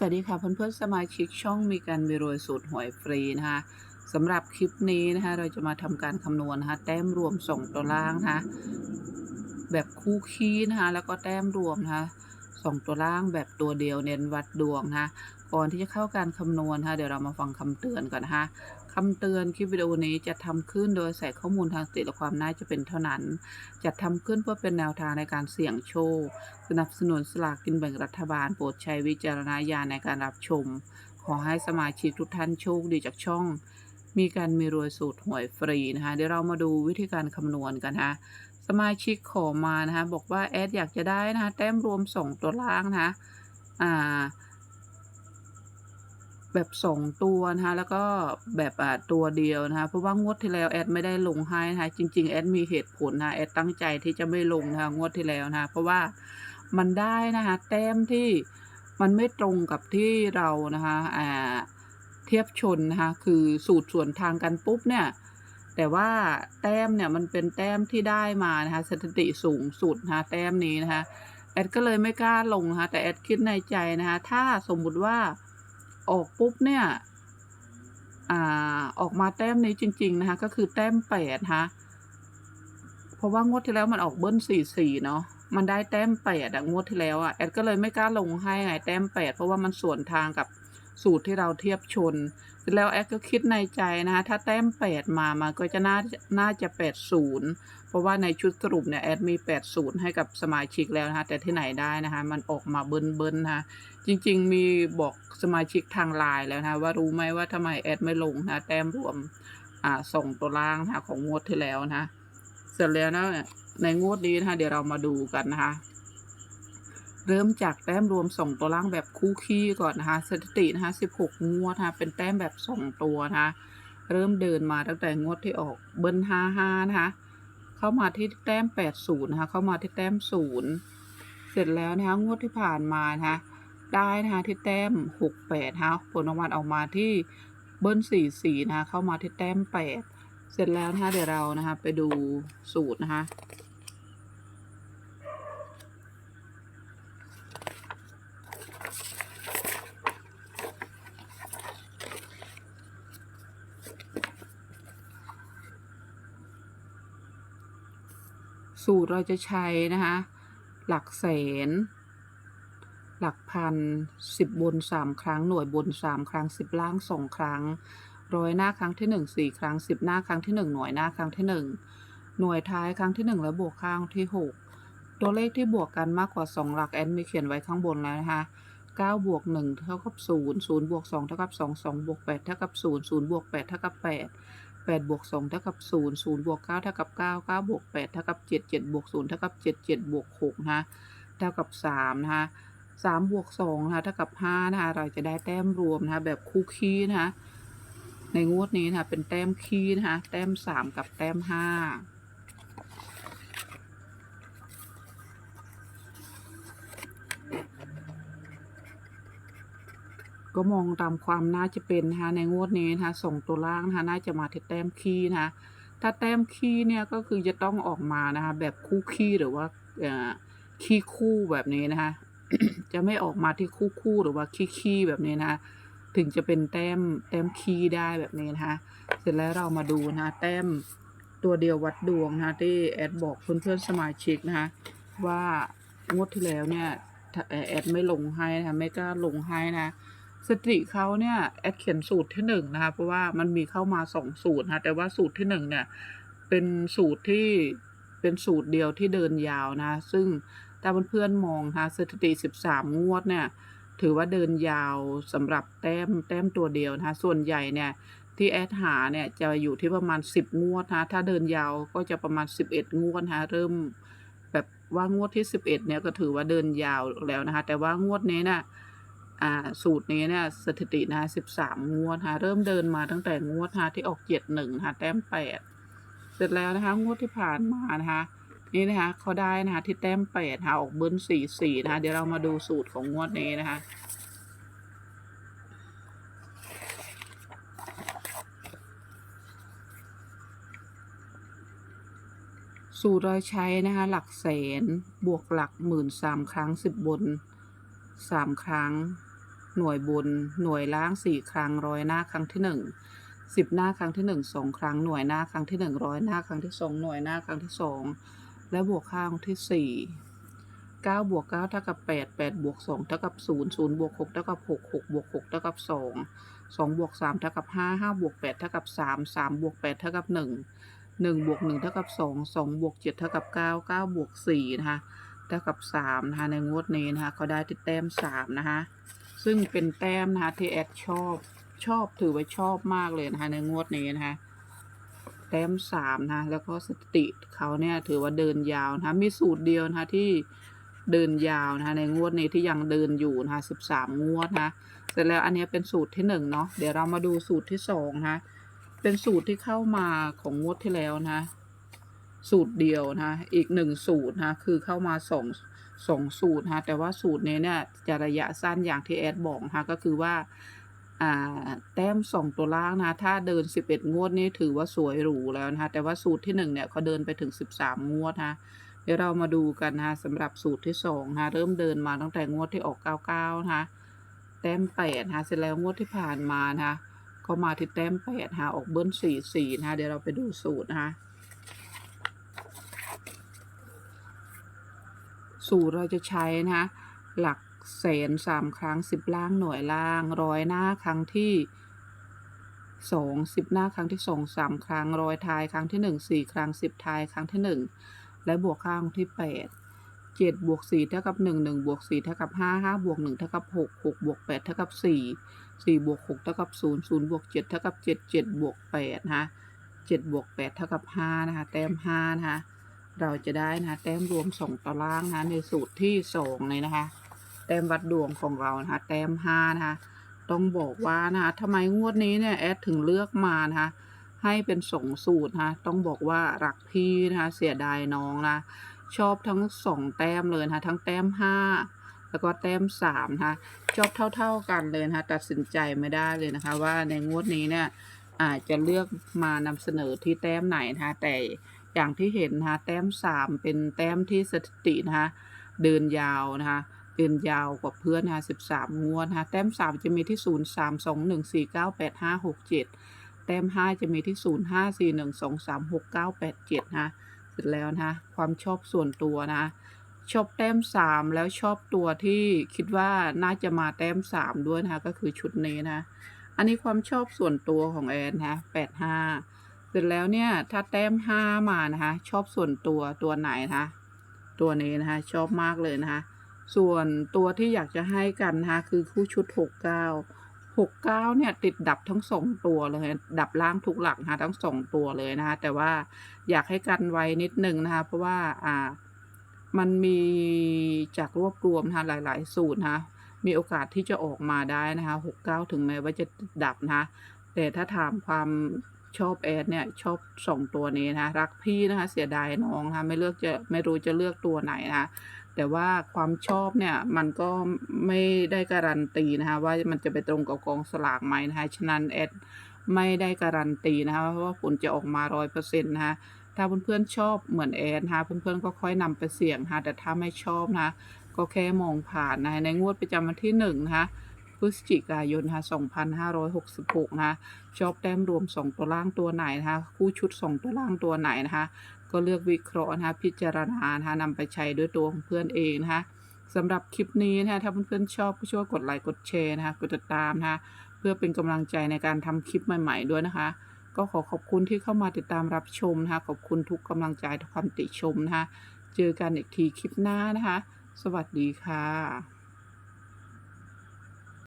สวัสดีค่ะเพื่อนๆสมาชิกช่องมีการไปรวยสูตรหวยฟรีนะคะสำหรับคลิปนี้นะคะเราจะมาทำการคำนวณนะคะแต้มรวมส่งตัวล่างนะคะแบบคู่คีนะคะแล้วก็แต้มรวมนะคะส่งตัวล่างแบบตัวเดียวเน้นวัดดวงนะคะ ก่อนที่จะเข้าการคำนวณนะคะเดี๋ยวเรามาฟังคำเตือนก่อนนะคะคำเตือนคลิปวิดีโอนี้จะทำขึ้นโดยใส่ข้อมูลทางสติและความน่าจะเป็นเท่านั้น จัดทำขึ้นเพื่อเป็นแนวทางในการเสี่ยงโชค สนับสนุนสลากกินแบ่งรัฐบาลโปรดใช้วิจารณญาณในการรับชม ขอให้สมาชิกทุกท่านโชคดีจากช่อง มีการมีรวยสูตรหวยฟรีนะคะเดี๋ยวเรามาดูวิธีการคำนวณกันนะคะสมาชิกขอมานะคะบอกว่าแอดอยากจะได้นะคะแต้มรวมสองตัวล่างนะคะอ่า แบบสองตัวนะคะแล้วก็แบบอ่าตัวเดียวนะคะเพราะว่างวดที่แล้วแอดไม่ได้ลงให้นะคะจริง ๆ แอดมีเหตุผลนะแอดตั้งใจที่จะไม่ลงนะคะงวดที่แล้วนะคะเพราะว่ามันได้นะคะแต้มที่มันไม่ตรงกับที่เรานะคะอ่าเทียบชนนะคะคือสูตรส่วนทางกันปุ๊บเนี่ยแต่ว่าแต้มเนี่ยมันเป็นแต้มที่ได้มานะคะสถิติสูงสุดนะคะแต้มนี้นะคะแอดก็เลยไม่กล้าลงนะคะแต่แอดคิดในใจนะคะถ้าสมมุติว่า ออกปุ๊บเนี่ยอออกมาแต้มนี้จริง ๆ นะคะ ก็คือแต้มแปดฮะคะเพราะว่างวดที่แล้วมันออกเบิ้ลสี่สี่เนาะมันได้แต้มแปดอะงวดที่แล้วอะแอดก็เลยไม่กล้าลงให้ไงแต้มแปดเพราะว่ามันสวนทางกับ สูตรที่เราเทียบชนเสร็จแล้วแอดก็คิดในใจนะคะถ้าแต้มแปดมามันก็จะน่าน่าจะแปดศูนย์เพราะว่าในชุดสรุปเนี่ยแอดมีแปดศูนย์ให้กับสมาชิกแล้วนะคะแต่ที่ไหนได้นะคะมันออกมาเบิ้ลเบิ้ลนะคะจริงๆมีบอกสมาชิกทางไลน์แล้วนะคะว่ารู้ไหมว่าทำไมแอดไม่ลงนะแต้มรวมอ่าส่งตัวล่างนะของงวดที่แล้วนะคะเสร็จแล้วนะในงวดนี้นะคะเดี๋ยวเรามาดูกันนะคะ เริ่มจากแต้มรวมส่งตัวล่างแบบคู่ขี้ก่อนนะคะสถิตินะคะ16 งวดนะคะเป็นแต้มแบบสองตัวนะคะเริ่มเดินมาตั้งแต่งวดที่ออกเบิ้ล55 นะคะเข้ามาที่แต้ม 80 นะคะเข้ามาที่แต้ม 0 เสร็จแล้วนะคะงวดที่ผ่านมานะคะได้นะคะที่แต้ม 68นะคะผลรางวัลออกมาที่เบิ้ล44 นะคะเข้ามาที่แต้ม 8 เสร็จแล้วนะคะเดี๋ยวเรานะคะไปดูสูตรนะคะ สูตรเราจะใช้นะคะ หลักแสน หลักพันสิบบนสามครั้ง หน่วยบนสามครั้งสิบล่างสองครั้ง ร้อยหน้าครั้งที่หนึ่งสี่ครั้งสิบหน้าครั้งที่หนึ่งหน่วยหน้าครั้งที่หนึ่งหน่วยท้ายครั้งที่หนึ่งและบวกข้างที่หกตัวเลขที่บวกกันมากกว่าสองหลัก แอนมีเขียนไว้ข้างบนแล้วนะคะเก้าบวกหนึ่งเท่ากับศูนย์ศูนย์บวกสองเท่ากับสองสองบวกแปดเท่ากับศูนย์ศูนย์บวกแปดเท่ากับ 8บวก2เท่ากับ0 0บวก9เท่ากับ9 9บวก8เท่ากับ7 7บวก0เท่ากับ7 7บวก6นะเท่ากับ3นะคะ3บวก2นะคะเท่ากับ5นะคะเราจะได้แต้มรวมนะแบบคู่คี้นะในงวดนี้นะเป็นแต้มคี้นะะแต้ม 3 กับแต้ม 5 ก็มองตามความน่าจะเป็นนะคะในงวดนี้นะคะส่งตัวล่างนะคะน่าจะมาที่แต้มคีนะคะถ้าแต้มคีเนี่ยก็คือจะต้องออกมานะคะแบบคู่คีหรือว่าคีคู่แบบนี้นะคะจะไม่ออกมาที่คู่คู่หรือว่าคีคีแบบนี้นะคะถึงจะเป็นแต้มแต้มคีได้แบบนี้นะคะเสร็จแล้วเรามาดูนะะแต้มตัวเดียววัดดวงนะะที่แอดบอกเพื่อนๆสมาชิกนะคะว่างวดที่แล้วเนี่ยแอดไม่ลงให้นะะไม่กล้าลงให้นะ สติเขาเนี่ยแอดเขียนสูตรที่หนึ่งนะคะเพราะว่ามันมีเข้ามาสองสูตรนะคะแต่ว่าสูตรที่หนึ่งเนี่ยเป็นสูตรที่เป็นสูตรเดียวที่เดินยาวนะ ซึ่งถ้าเพื่อนๆมองนะคะสถิติสิบสามงวดเนี่ย ถือว่าเดินยาวสำหรับแต้มแต้มตัวเดียวนะส่วนใหญ่เนี่ยที่แอดหาเนี่ยจะอยู่ที่ประมาณสิบงวดนะคะถ้าเดินยาวก็จะประมาณสิบเอ็ดงวดนะคะเริ่มแบบว่างวดที่สิบเอ็ดเนี่ยก็ถือว่าเดินยาวแล้วนะคะแต่ว่างวดนี้น่ะ อ่าสูตรนี้เนี่ยสถิตินะคะสิบสามงวดนะเริ่มเดินมาตั้งแต่งวดนะที่ออกเจ็ดหนึ่งนะแต้มแปดเสร็จแล้วนะคะงวดที่ผ่านมานะคะนี่นะคะเขาได้นะคะที่แต้มแปดนะคะออกเบิ้ลสี่สี่นะคะเดี๋ยวเรามาดูสูตรของงวดนี้นะคะสูตรเราใช้นะคะหลักแสนบวกหลักหมื่นสามครั้งสิบบนสามครั้ง หน่วยบุญ หน่วยล้างสี่ครั้งร้อยหน้าครั้งที่หนึ่งสิบหน้าครั้งที่หนึ่งสองครั้งหน่วยหน้าครั้งที่หนึ่งร้อยหน้าครั้งที่สองหน่วยหน้าครั้งที่สองและบวกข้างที่สี่เก้าบวกเก้าเท่ากับแปดแปดบวกสองเท่ากับศูนย์ศูนย์บวกหกเท่ากับหกหกบวกหกเท่ากับสองสองบวกสามเท่ากับห้าห้าบวกแปดเท่ากับสามสามบวกแปดเท่ากับหนึ่งหนึ่งบวกหนึ่งเท่ากับสองสองบวกเจ็ดเท่ากับเก้าเก้าบวกสี่นะคะเท่ากับสามนะคะในงวดนี้นะคะเขาได้ติดแต้มสามนะคะ ซึ่งเป็นแต้มนะคะที่แอดชอบชอบถือว่าชอบมากเลยนะคะในงวดนี้นะคะแต้มสามนะแล้วก็สติเขาเนี่ยถือว่าเดินยาวนะคะมีสูตรเดียวนะคะที่เดินยาวนะคะในงวดนี้ที่ยังเดินอยู่นะคะสิบสามงวดนะเสร็จแล้วอันนี้เป็นสูตรที่หนึ่งเนาะเดี๋ยวเรามาดูสูตรที่สองนะเป็นสูตรที่เข้ามาของงวดที่แล้วนะ สูตรเดียวนะ อีกหนึ่งสูตรนะคือเข้ามาสอง สองสูตรนะคะแต่ว่าสูตรนี้เนี่ยจะระยะสั้นอย่างที่แอดบอกนะคะก็คือว่าแต้มสองตัวล่างนะถ้าเดิน 11 งวดนี่ถือว่าสวยหรูแล้วนะคะแต่ว่าสูตรที่1เนี่ยเขาเดินไปถึง 13 งวดนะเดี๋ยวเรามาดูกันนะคะสำหรับสูตรที่2นะคะเริ่มเดินมาตั้งแต่งวดที่ออก 99นะคะแต้ม8นะคะเสร็จแล้วงวดที่ผ่านมานะคะก็มาที่แต้ม8นะคะออกเบิ้ล44นะคะเดี๋ยวเราไปดูสูตรนะคะ สูตรเราจะใช้นะคะหลักแสนสามครั้งสิบล่างหน่วยล่างร้อยหน้าครั้งที่สองสิบหน้าครั้งที่สองสามครั้งร้อยท้ายครั้งที่หนึ่งสี่ครั้งสิบท้ายครั้งที่หนึ่งและบวกข้างที่แปดเจ็ดบวกสี่เท่ากับหนึ่งหนึ่งบวกสี่เท่ากับห้าห้าบวกหนึ่งเท่ากับหกหกบวกแปดเท่ากับสี่สี่บวกหกเท่ากับศูนย์ศูนย์บวกเจ็ดเท่ากับเจ็ดเจ็ดบวกแปดนะคะเจ็ดบวกแปดเท่ากับห้านะคะแต้มห้านะคะ เราจะได้นะแต้มรวมสองตารางนะคะในสูตรที่สองเลยนะคะ แต้มวัดดวงของเรานะคะแต้มห้านะคะต้องบอกว่านะคะทำไมงวดนี้เนี่ยแอดถึงเลือกมานะคะให้เป็นสองสูตรนะคะต้องบอกว่ารักพี่นะคะเสียดายน้องนะชอบทั้งสองแต้มเลยนะคะทั้งแต้มห้าแล้วก็แต้มสามนะคะชอบเท่า ๆกันเลยนะคะตัดสินใจไม่ได้เลยนะคะ ว่าในงวดนี้เนี่ยอาจจะเลือกมานำเสนอที่แต้มไหนนะคะแต่ อย่างที่เห็นนะคะแต้มสามเป็นแต้มที่สถิตินะคะเดินยาวนะคะเดินยาวกว่าเพื่อนนะคะ13งวดนะคะแต้ม3จะมีที่0 3 2 1 4 9 8 5 6 7แปดห้าหกเจ็ดแต้ม5จะมีที่0 5 4 1 2 3 6 9 8 7นะคะเสร็จแล้วนะความชอบส่วนตัวนะชอบแต้ม3แล้วชอบตัวที่คิดว่าน่าจะมาแต้ม3ด้วยนะคะก็คือชุดนี้นะ อันนี้ความชอบส่วนตัวของแอนนะคะ85 เสร็จแล้วเนี่ย ถ้าแต้ม5มานะคะ ชอบส่วนตัวตัวไหนนะคะ ตัวนี้นะคะ ชอบมากเลยนะคะ ส่วนตัวที่อยากจะให้กันนะคะคือคู่ชุด69 69เนี่ยติดดับทั้งสองตัวเลย ดับล่างทุกหลักนะคะทั้งสองตัวเลยนะคะ แต่ว่าอยากให้กันไว้นิดนึงนะคะ เพราะว่าอ่ามันมีจากรวบรวมนะคะหลาย ๆ สูตรนะคะมีโอกาสที่จะออกมาได้นะคะ69ถึงแม้ว่าจะดดับนะคะแต่ถ้าถามความ ชอบแอดเนี่ยชอบสองตัวนี้นะคะรักพี่นะคะเสียดายน้องนะคะไม่เลือกจะไม่รู้จะเลือกตัวไหนนะคะแต่ว่าความชอบเนี่ยมันก็ไม่ได้การันตีนะคะว่ามันจะไปตรงกับกองสลากไหมนะคะฉะนั้นแอดไม่ได้การันตีนะคะว่าผลจะออกมาร้อยเปอร์เซ็นต์นะคะถ้าเพื่อนๆชอบเหมือนแอดนะคะเพื่อนๆก็ค่อยนำไปเสี่ยงนะคะแต่ถ้าไม่ชอบนะคะก็แค่มองผ่านนะคะในงวดประจำวันที่หนึ่งนะคะ พฤศจิกายนนะคะ2566นะคะชอบแต้มรวม 2 ตัวล่างตัวไหนนะคะคู่ชุด 2 ตัวล่างตัวไหนนะคะก็เลือกวิเคราะห์นะคะพิจารณานะคะนำไปใช้ด้วยตัวของเพื่อนเองนะคะสำหรับคลิปนี้นะคะถ้าเพื่อนๆชอบก็ช่วยกดไลค์กดแชร์นะคะกดติดตามนะคะเพื่อเป็นกำลังใจในการทำคลิปใหม่ ๆด้วยนะคะ ก็ขอขอบคุณที่เข้ามาติดตามรับชมนะคะขอบคุณทุกกำลังใจทุกคำติชมนะคะเจอกันอีกทีคลิปหน้านะคะ สวัสดีค่ะ